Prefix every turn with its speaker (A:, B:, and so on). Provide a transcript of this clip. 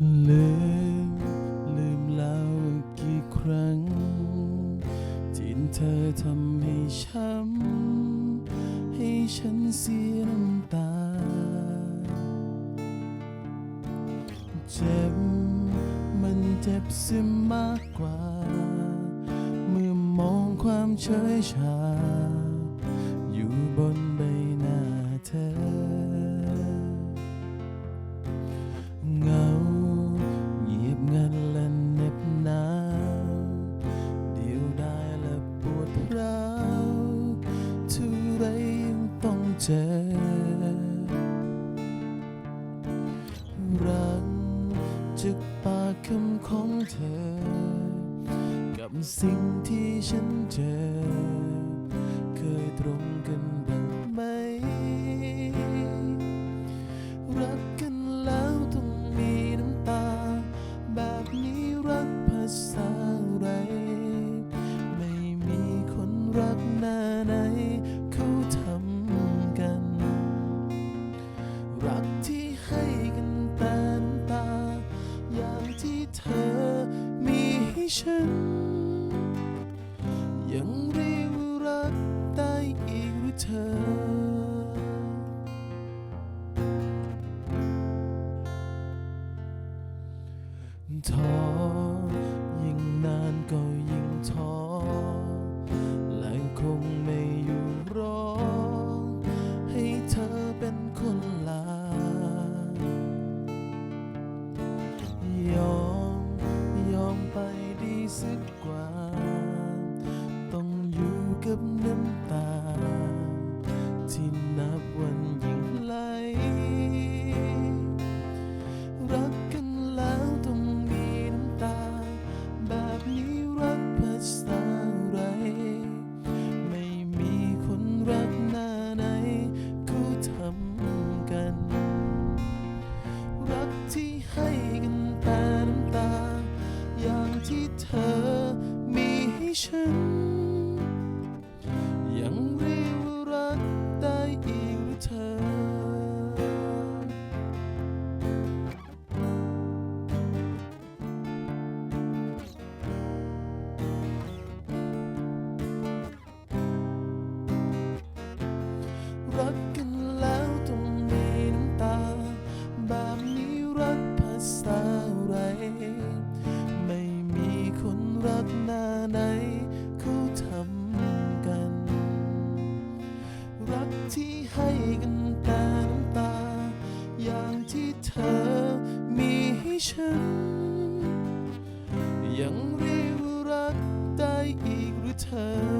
A: ลืมลืมแล้วกี่ครั้ง ที่เธอทำให้ช้ำให้ฉันเสียน้ำตา เจ็บมันเจ็บเสียมากกว่า เมื่อมองความเฉยชา เธอ กับสิ่งที่ฉันเจอ เคยตรงกันบ้างไหม รักกันแล้วต้องมีน้ำตา แบบนี้รักภาษา ฉัน ยังเรียกว่ารักได้อีกหรือเธอท้อยิ่งนานก็ยิ่งท้อและคง กับน้ำตา ที่นับวันยิ่งไหล รักกันแล้วต้องมีน้ำตา แบบนี้รักภาษาอะไร ไม่มีคนรักหน้าไหนเขาทำกัน รักที่ให้กันแต่น้ำตา อย่างที่เธอมีให้ฉัน ฉัน ยังเรียกว่ารักได้อีกหรือเธอ